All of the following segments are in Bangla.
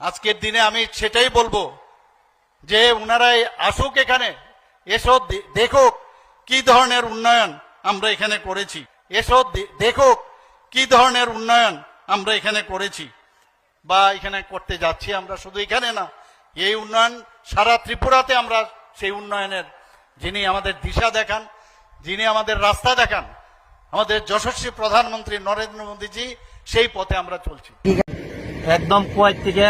আজকের দিনে আমি সেটাই বলব যে ওনারাই আসুক এখানে, এসো দেখুক কি ধরনের উন্নয়ন আমরা এখানে করেছি। এসো দেখুক কি ধরনের উন্নয়ন আমরা এখানে করেছি। বা এখানে করতে যাচ্ছি আমরা শুধু এখানে না, এই উন্নয়ন সারা ত্রিপুরাতে আমরা সেই উন্নয়নের, যিনি আমাদের দিশা দেখান, যিনি আমাদের রাস্তা দেখান, আমাদের যশস্বী প্রধানমন্ত্রী নরেন্দ্র মোদীজি সেই পথে আমরা চলছি। একদম কুয়ার থেকে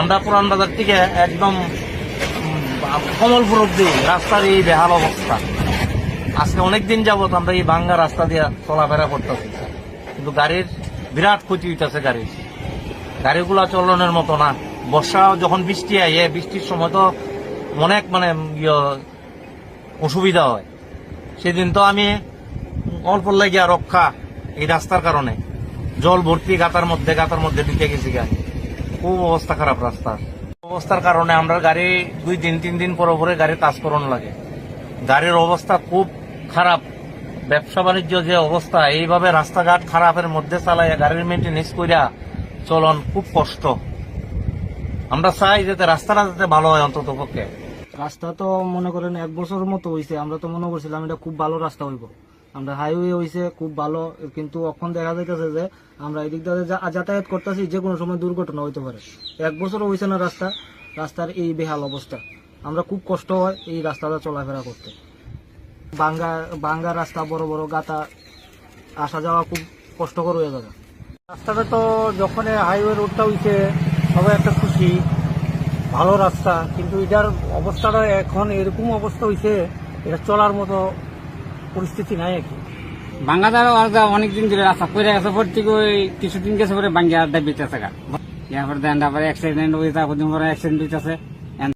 আমরা পুরান বাজার থেকে একদম কমলপুর অব্দি রাস্তার এই বেহাল অবস্থা। আজকে অনেক দিন যাবত আমরা এই ভাঙ্গা রাস্তা দিয়ে চলাফেরা করতেছি। কিন্তু গাড়ির বিরাট ক্ষতি হইতেছে গাড়ির। গাড়িগুলা চলনের মতো না। বর্ষা যখন বৃষ্টি আইয়ে বৃষ্টির সময় তো অনেক মানে ইয়ে, অসুবিধা হয়। সেদিন তো আমি অল্প লাগিয়া রক্ষা এই রাস্তার কারণে। জল ভর্তি গাতার মধ্যে গাতার মধ্যে ঢুকে গেছি গা। খুব অবস্থা খারাপ রাস্তার অবস্থার কারণে আমরা গাড়ি দুই দিন, তিন দিন পরে পরে গাড়ি করণ লাগে। গাড়ির অবস্থা খুব খারাপ। ব্যবসা বাণিজ্য যে অবস্থা, এইভাবে রাস্তাঘাট খারাপের মধ্যে চালাইয়া গাড়ির মেনটেন্স করিয়া চলন খুব কষ্ট। আমরা চাই যাতে রাস্তাটা যাতে ভালো হয় অন্তত পক্ষে। রাস্তা তো মনে করেন এক বছরের মতো হয়েছে আমরা তো মনে করছিলাম এটা খুব ভালো রাস্তা হইব। আমরা হাইওয়ে হয়েছে খুব ভালো, কিন্তু এখন দেখা যাইতেছে যে আমরা এদিক দিয়ে যাতায়াত করতেছি, যে কোনো সময় দুর্ঘটনা হইতে পারে। এক বছরও হয়েছে না রাস্তা, রাস্তার এই বেহাল অবস্থা। আমরা খুব কষ্ট হয় এই রাস্তাটা চলাফেরা করতে। বাঙ্গা বাঙ্গা রাস্তা, বড় বড় গাতা, আসা যাওয়া খুব কষ্টকর হয়ে যাবে। রাস্তাটা তো যখন হাইওয়ে রোডটা হইছে, সবাই একটা খুশি, ভালো রাস্তা, কিন্তু এটার অবস্থাটা এখন এরকম অবস্থা হয়েছে এটা চলার মতো পরিস্থিতি নাই আর কি। বাঙ্গাদার অনেকদিন ধরে রাস্তা পড়ে গেছে পর থেকে ওই কিছুদিন গেছে পরে আড্ডা বেঁচে থাকা ইয়ার পরে দেন অ্যাক্সিডেন্ট হয়ে থাকে অ্যাক্সিডেন্ট হইতেছে।